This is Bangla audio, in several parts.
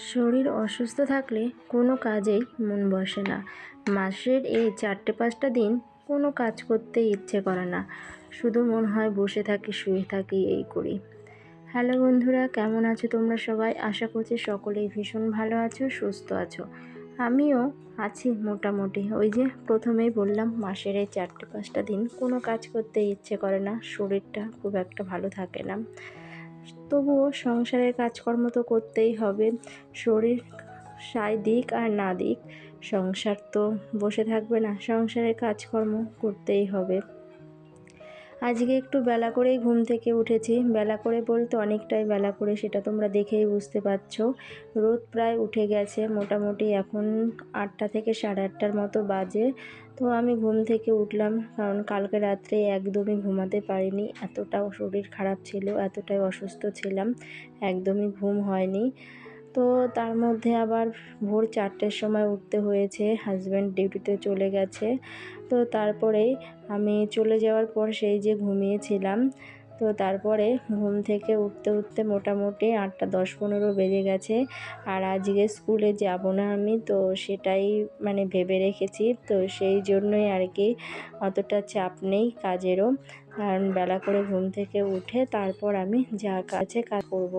শরীর অসুস্থ থাকলে কোনো কাজেই মন বসে না। মাসের এই চারটে পাঁচটা দিন কোনো কাজ করতে ইচ্ছে করে না। শুধু মন হয় বসে থাকি, শুয়ে থাকি, এই করি। হ্যালো বন্ধুরা, কেমন আছো তোমরা সবাই? আশা করছি সকলেই ভীষণ ভালো আছো, সুস্থ আছো। আমিও আছি মোটামুটি। ওই যে প্রথমেই বললাম, মাসের এই চারটে পাঁচটা দিন কোনো কাজ করতে ইচ্ছে করে না, শরীরটা খুব একটা ভালো থাকে না। তবুও সংসারের কাজকর্ম তো করতেই হবে। শরীর সায় দিক আর না দিক, সংসার তো বসে থাকবে না, সংসারের কাজকর্ম করতেই হবে। আজকে একটু বেলা করেই ঘুম থেকে উঠেছি। বেলা করে বলতে অনেকটাই বেলা করে, সেটা তোমরা দেখেই বুঝতে পারছ। রোদ প্রায় উঠে গেছে, মোটামুটি এখন আটটা থেকে সাড়ে আটটার মতো বাজে। তো আমি ঘুম থেকে উঠলাম, কারণ কালকে রাত্রে একদমই ঘুমাতে পারিনি। এতটাও শরীর খারাপ ছিল, এতটাই অসুস্থ ছিলাম, একদমই ঘুম হয়নি। তো তার মধ্যে আবার ভোর চারটের সময় উঠতে হয়েছে, হাজব্যান্ড ডিউটিতে চলে গেছে। তো তারপরে আমি চলে যাওয়ার পর সেই যে ঘুমিয়েছিলাম তো তারপরে ঘুম থেকে উঠতে উঠতে মোটামুটি আটটা দশ পনেরো বেজে গেছে। আর আজকে স্কুলে যাব না আমি, তো সেটাই মানে ভেবে রেখেছি। তো সেই জন্যই আর কি অতটা চাপ নেই কাজেরও। কারণ বেলা করে ঘুম থেকে উঠে তারপর আমি যা কাছে কাজ করব।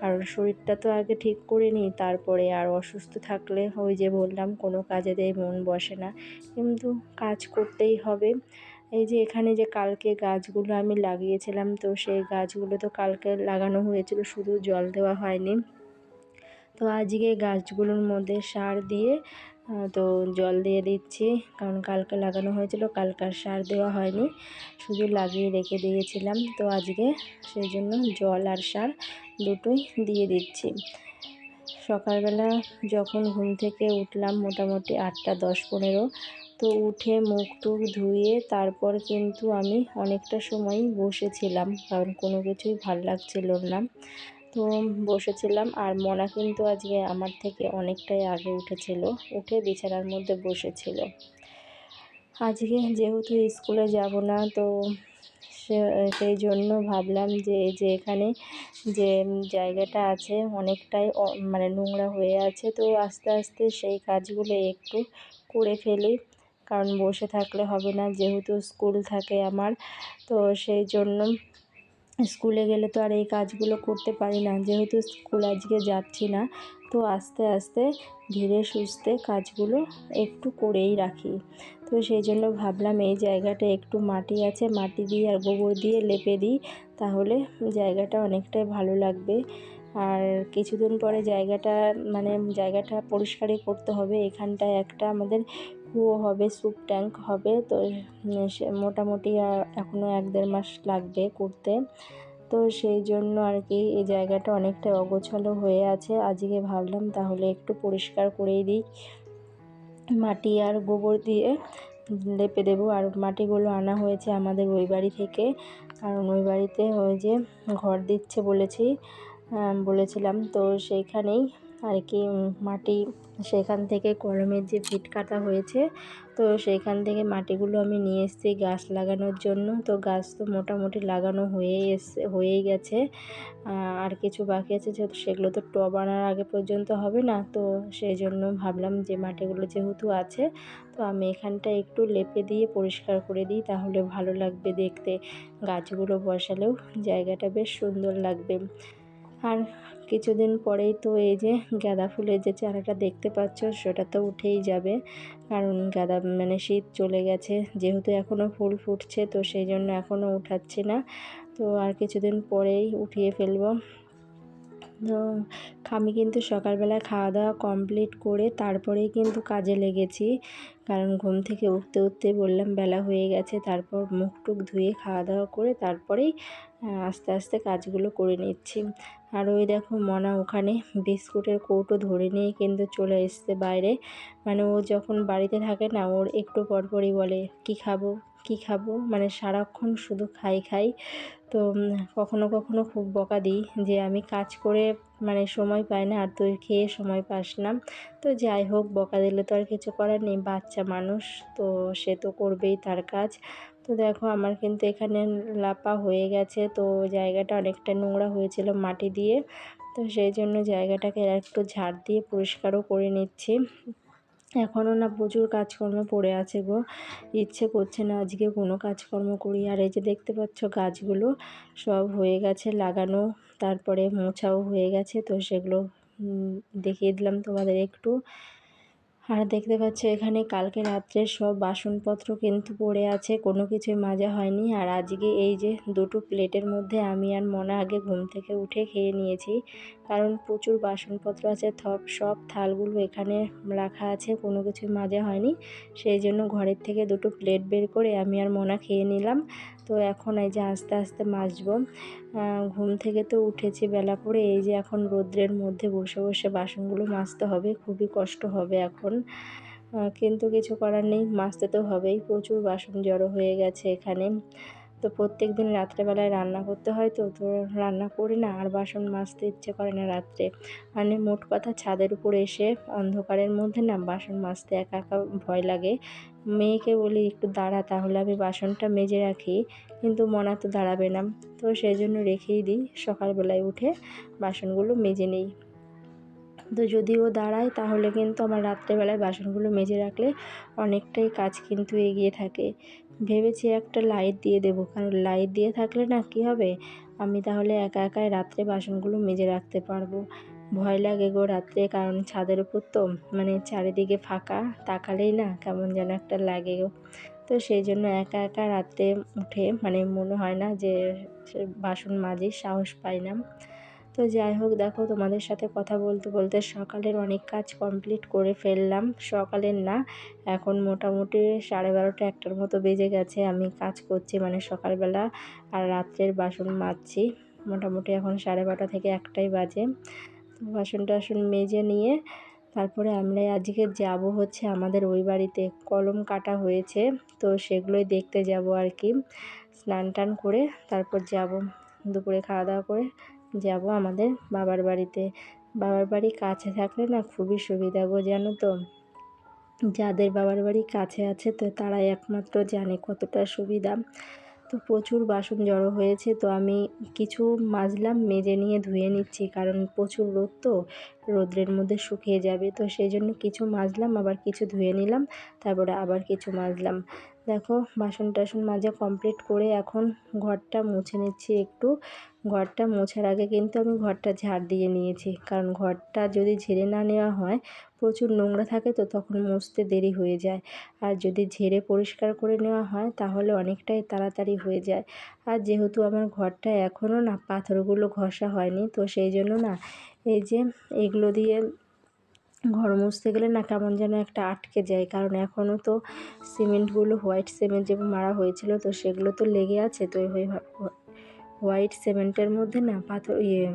কারণ শরীরটা তো আগে ঠিক করে নিই তারপরে আর অসুস্থ থাকলে ওই যে বললাম কোনো কাজেতেই মন বসে না। কিন্তু কাজ করতেই হবে। এই যে এখানে যে কালকে গাছগুলো আমি লাগিয়েছিলাম, তো সেই গাছগুলো তো কালকে লাগানো হয়েছিল, শুধু জল দেওয়া হয়নি। তো আজকে গাছগুলোর মধ্যে সার দিয়ে তো জল দিয়ে দিচ্ছি, কারণ কালকে লাগানো হয়েছিল কালকে আর সার দেওয়া হয়নি, শুধু লাগিয়ে রেখে দিয়েছিলাম। তো আজকে সেই জন্য জল আর সার দুটোই দিয়ে দিচ্ছি। সকালবেলা যখন ঘুম থেকে উঠলাম, মোটামুটি আটটা দশ পনেরো তো উঠে মুখ টুক ধুয়ে তারপর কিন্তু আমি অনেকটা সময় বসেছিলাম, কারণ কোনো কিছুই ভালো লাগছিল না। তো বসেছিলাম আর মনা কিন্তু আজকে আমার থেকে অনেকটাই আগে উঠেছিল, উঠে বিছানার মধ্যে বসেছিল। আজকে যেহেতু স্কুলে যাব না, তো সেই জন্য ভাবলাম যে যে এখানে যে জায়গাটা আছে অনেকটাই মানে নোংরা হয়ে আছে, তো আস্তে আস্তে সেই কাজগুলো একটু করে ফেলি। কারণ বসে থাকলে হবে না, যেহেতু স্কুল থাকে আমার। তো সেই জন্য স্কুলে গেলে তো আর এই কাজগুলো করতে পারি না, যেহেতু স্কুল আজকে যাচ্ছি না। তো আস্তে আস্তে ধীরে সুস্থে কাজগুলো একটু করেই রাখি। তো সেই জন্য ভাবলাম এই জায়গাটা একটু মাটি আছে, মাটি দিয়ে আর গোবর দিয়ে লেপে দিই, তাহলে জায়গাটা অনেকটাই ভালো লাগবে। আর কিছুদিন পরে জায়গাটা মানে জায়গাটা পরিষ্কারই করতে হবে। এখানটায় একটা আমাদের কুয়ো হবে, স্যুপ ট্যাঙ্ক হবে। তো সে মোটামুটি এখনও এক দেড় মাস লাগবে করতে। তো সেই জন্য আর কি এই জায়গাটা অনেকটা অগোছালো হয়ে আছে। আজকে ভাবলাম তাহলে একটু পরিষ্কার করেই দিই। মাটি আর গোবর দিয়ে লেপে দেবো। আর মাটিগুলো আনা হয়েছে আমাদের ওই বাড়ি থেকে। কারণ ওই বাড়িতে ওই যে ঘর দিচ্ছে বলেছি। বলেছিলাম। তো সেইখানেই আর কি মাটি, সেখান থেকে কলমের যে ভিট কাটা হয়েছে, তো সেখান থেকে মাটিগুলো আমি নিয়ে এসেছি গাছ লাগানোর জন্য। তো গাছ তো মোটামুটি লাগানো হয়েই এসছে হয়েই গেছে। আর কিছু বাকি আছে যেহেতু সেগুলো তো টব আনার আগে পর্যন্ত হবে না। তো সেই জন্য ভাবলাম যে মাটিগুলো যেহেতু আছে, তো আমি এখানটা একটু লেপে দিয়ে পরিষ্কার করে দিই, তাহলে ভালো লাগবে দেখতে। গাছগুলো বসালেও জায়গাটা বেশ সুন্দর লাগবে। আর কিছুদিন পরেই তো এই যে গাঁদা ফুলের যে চারাটা দেখতে পাচ্ছ, সেটা তো উঠেই যাবে। কারণ গাঁদা মানে শীত চলে গেছে, যেহেতু এখনও ফুল ফুটছে, তো সেই জন্য এখনও উঠাচ্ছি না। তো আর কিছুদিন পরেই উঠিয়ে ফেলব। আমি কিন্তু সকালবেলা খাওয়া দাওয়া কমপ্লিট করে তারপরেই কিন্তু কাজে লেগেছি। কারণ ঘুম থেকে উঠতে উঠতে বললাম বেলা হয়ে গেছে, তারপর মুখ টুক ধুয়ে খাওয়া দাওয়া করে তারপরেই আস্তে আস্তে কাজগুলো করে নিচ্ছি। আর ওই দেখো মনা ওখানে বিস্কুটের কৌটো ধরে নিয়ে কিন্তু চলে এসছে বাইরে। মানে ও যখন বাড়িতে থাকে না, ওর একটু পরপরই বলে, কি খাব? কি খাব? মানে সারাক্ষণ শুধু খাই খাই। তো কখনো কখনো খুব বকা দিই যে আমি কাজ করে মানে সময় পাই না আর তুই খেয়ে সময় পাস না। তো যাই হোক, বকা দিলে তো আর কিছু করার নেই, বাচ্চা মানুষ, তো সে তো করবেই তার কাজ। তো দেখো, আমার কিন্তু এখানে লাপা হয়ে গেছে, তো জায়গাটা অনেকটা নোংরা হয়েছিল মাটি দিয়ে। তো সেই জন্য জায়গাটাকে একটু ঝাড় দিয়ে পরিষ্কারও করে নিচ্ছি। এখনও না প্রচুর কাজকর্ম পড়ে আছে গো। ইচ্ছে করছে না আজকে কোনো কাজকর্ম করি। আর এই যে দেখতে পাচ্ছ গাছগুলো সব হয়ে গেছে লাগানো, তারপরে মোছাও হয়ে গেছে, তো সেগুলো দেখিয়ে দিলাম তোমাদের একটু। আর দেখতে পাচ্ছ, এখানে কালকে রাত্রে সব বাসনপত্র কিন্তু পড়ে আছে, কোনো কিছুই মাজা হয়নি। আর আজকে এই যে দুটো প্লেটের মধ্যে আমি আর মনা আগে ঘুম থেকে উঠে খেয়ে নিয়েছি, কারণ প্রচুর বাসনপত্র আছে, থপ, সব থালগুলো এখানে রাখা আছে, কোনো কিছুই মাজা হয়নি। সেই জন্য ঘরের থেকে দুটো প্লেট বের করে আমি আর মনা খেয়ে নিলাম। তো এখন এই যে আস্তে আস্তে মাজবো ঘুম থেকে তো উঠেছি বেলা করে, এই যে এখন রোদ্রের মধ্যে বসে বসে বাসনগুলো মাজতে হবে, খুবই কষ্ট হবে এখন। কিন্তু কিছু করার নেই, মাজতে তো হবেই, প্রচুর বাসন জড়ো হয়ে গেছে এখানে। তো প্রত্যেক দিন রাত্রেবেলায় রান্না করতে হয় তো তো রান্না করি না, আর বাসন মাজতে ইচ্ছে করে না রাত্রে। মানে মোট কথা ছাদের উপর এসে অন্ধকারের মধ্যে না বাসন মাজতে একা একা ভয় লাগে। মেয়েকে বলি, একটু দাঁড়া, তাহলে আমি বাসনটা মেজে রাখি। কিন্তু মনা তো দাঁড়াবে না। তো সেই জন্য রেখেই দিই, সকালবেলায় উঠে বাসনগুলো মেজে নিই। তো যদি ও দাঁড়ায়, তাহলে কিন্তু আমার রাত্রেবেলায় বাসনগুলো মেজে রাখলে অনেকটাই কাজ কিন্তু এগিয়ে থাকে। ভেবেছি একটা লাইট দিয়ে দেবো, কারণ লাইট দিয়ে থাকলে না কি হবে? আমি তাহলে একা একাই রাত্রে বাসনগুলো মেজে রাখতে পারব। ভয় লাগে গো রাত্রে, কারণ ছাদের উপর তো মানে চারিদিকে ফাঁকা, তাকালেই না কেমন যেন একটা লাগে গো। তো সেই জন্য একা একা রাত্রে উঠে মানে মনে হয় না যে বাসন মাজি সাহস পাই না তো যাই হোক, দেখো তোমাদের সাথে কথা বলতে বলতে সকালের অনেক কাজ কমপ্লিট করে ফেললাম। সকালের না, এখন মোটামুটি সাড়ে বারোটা একটার মতো বেজে গেছে। আমি কাজ করছি মানে সকালবেলা আর রাত্রের বাসন মাজছি। মোটামুটি এখন সাড়ে বারোটা থেকে একটাই বাজে। তো বাসন টাসন মেজে নিয়ে তারপরে আমরা আজকে যাব হচ্ছে আমাদের ওই বাড়িতে। কলম কাটা হয়েছে, তো সেগুলোই দেখতে যাব আর কি। স্নান টান করে তারপর যাব। দুপুরে খাওয়া দাওয়া করে যাব আমাদের বাবার বাড়িতে। বাবার বাড়ি কাছে থাকলে না খুবই সুবিধা গো, জানো তো। যাদের বাবার বাড়ি কাছে আছে তো তারাই একমাত্র জানে কতটা সুবিধা। তো প্রচুর বাসন জড়ো হয়েছে তো আমি কিছু মাজলাম, মেজে নিয়ে ধুয়ে নিচ্ছি। কারণ প্রচুর রোদ তো, রোদ্রের মধ্যে শুকিয়ে যাবে। তো সেই জন্য কিছু মাজলাম, আবার কিছু ধুয়ে নিলাম, তারপরে আবার কিছু মাজলাম। দেখো বাসন টাসন মাজা কমপ্লিট করে এখন ঘরটা মুছে নিচ্ছি একটু। ঘরটা মোছার আগে কিন্তু আমি ঘরটা ঝাড় দিয়ে নিয়েছি। কারণ ঘরটা যদি ঝেড়ে না নেওয়া হয়, প্রচুর নোংরা থাকে তো তখন মুছতে দেরি হয়ে যায়। আর যদি ঝেড়ে পরিষ্কার করে নেওয়া হয়, তাহলে অনেকটাই তাড়াতাড়ি হয়ে যায়। আর যেহেতু আমার ঘরটা এখনও না, পাথরগুলো ঘষা হয়নি, তো সেই জন্য না, এই যে এগুলো দিয়ে ঘর মুছতে গেলে না কেমন যেন একটা আটকে যায়। কারণ এখনও তো সিমেন্টগুলো হোয়াইট সিমেন্ট যে মারা হয়েছিল, তো সেগুলো তো লেগে আছে। তো হোয়াইট সিমেন্টের মধ্যে না পাথর ইয়ে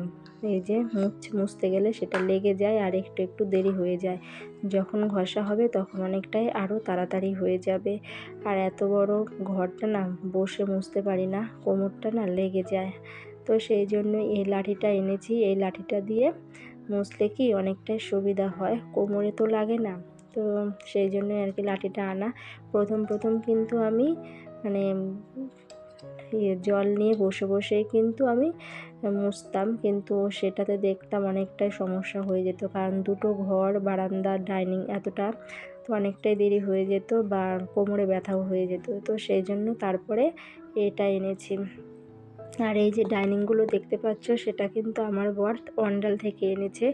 এই যে মুছ, মুছতে গেলে সেটা লেগে যায় আর একটু একটু দেরি হয়ে যায়। যখন ঘষা হবে তখন অনেকটাই আরও তাড়াতাড়ি হয়ে যাবে। আর এত বড় ঘরটা না বসে মুছতে পারি না, কোমরটা না লেগে যায়। তো সেই জন্য এই লাঠিটা এনেছি। এই লাঠিটা দিয়ে মুছলে কি অনেকটাই সুবিধা হয়? কোমরে তো লাগে না। তো সেই জন্যই আর কি লাঠিটা আনা। প্রথম প্রথম কিন্তু আমি মানে ইয়ে জল নিয়ে বসে, বসেই কিন্তু আমি মুছতাম। কিন্তু সেটাতে দেখতাম অনেকটাই সমস্যা হয়ে যেত। কারণ দুটো ঘর, বারান্দা, ডাইনিং এতটা তো অনেকটাই দেরি হয়ে যেত বা কোমরে ব্যথাও হয়ে যেত। তো সেই জন্য তারপরে এটা এনেছি। আর এই যে ডাইনিংগুলো দেখতে পাচ্ছ, সেটা কিন্তু আমার বর অন্ডাল থেকে এনেছে।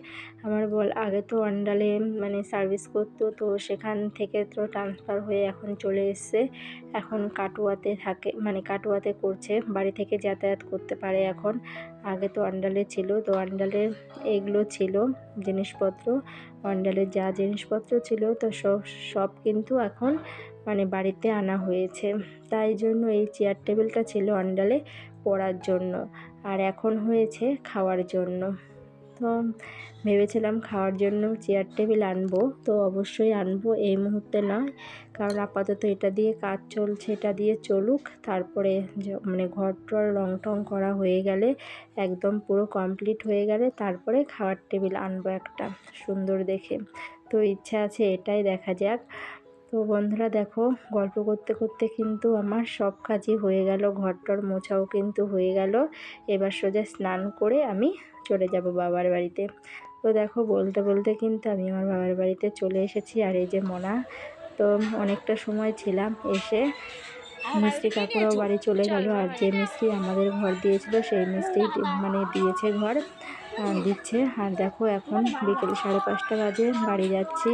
আমার বল আগে তো অন্ডালে মানে সার্ভিস করতো, তো সেখান থেকে তো ট্রান্সফার হয়ে এখন চলে এসছে। এখন কাটুয়াতে থাকে মানে কাটুয়াতে করছে, বাড়ি থেকে যাতায়াত করতে পারে এখন। আগে তো অন্ডালে ছিল, তো অন্ডালে এগুলো ছিল, জিনিসপত্র অন্ডালের যা জিনিসপত্র ছিল, তো সব সব কিন্তু এখন মানে বাড়িতে আনা হয়েছে। তাই জন্য এই চেয়ার টেবিলটা ছিল অন্ডালে। পড়ার জন্য আর এখন হয়েছে খাওয়ার জন্য। তো ভেবেছিলাম খাওয়ার জন্য চেয়ার টেবিল আনব, তো অবশ্যই আনব এই মুহূর্তে নয়। কারণ আপাতত এটা দিয়ে কাজ চলছে, এটা দিয়ে চলুক। তারপরে মানে ঘর টর রং টং করা হয়ে গেলে একদম পুরো কমপ্লিট হয়ে গেলে তারপরে খাওয়ার টেবিল আনব একটা, সুন্দর দেখে। তো ইচ্ছা আছে এটাই দেখা যাক। তো বন্ধুরা দেখো, গল্প করতে করতে কিন্তু আমার সব কাজই হয়ে গেল। ঘরটর মোছাও কিন্তু হয়ে গেল। এবার সোজা স্নান করে আমি চলে যাব বাবার বাড়িতে। তো দেখো, বলতে বলতে কিন্তু আমি আমার বাবার বাড়িতে চলে এসেছি। আর এই যে মনা, তো অনেকটা সময় ছিলাম এসে মিস্ত্রি কাকুরাও বাড়ি চলে গেল। আর যে মিস্ত্রি আমাদের ঘর দিয়েছিল, সেই মিস্ত্রি মানে দিয়েছে ঘর। দিচ্ছে। আর দেখো এখন বিকেল সাড়ে পাঁচটা বাজে, বাড়ি যাচ্ছি।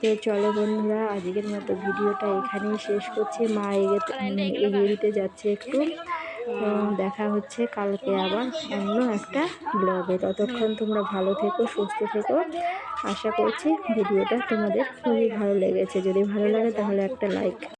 তো চলো বন্ধুরা, আজকের মতো ভিডিওটা এখানেই শেষ করছি। মা এগিয়ে এগিয়ে দিতে যাচ্ছে একটু। দেখা হচ্ছে কালকে আবার অন্য একটা ব্লগে। ততক্ষণ তোমরা ভালো থেকো, সুস্থ থেকো। আশা করছি ভিডিওটা তোমাদের খুবই ভালো লেগেছে। যদি ভালো লাগে তাহলে একটা লাইক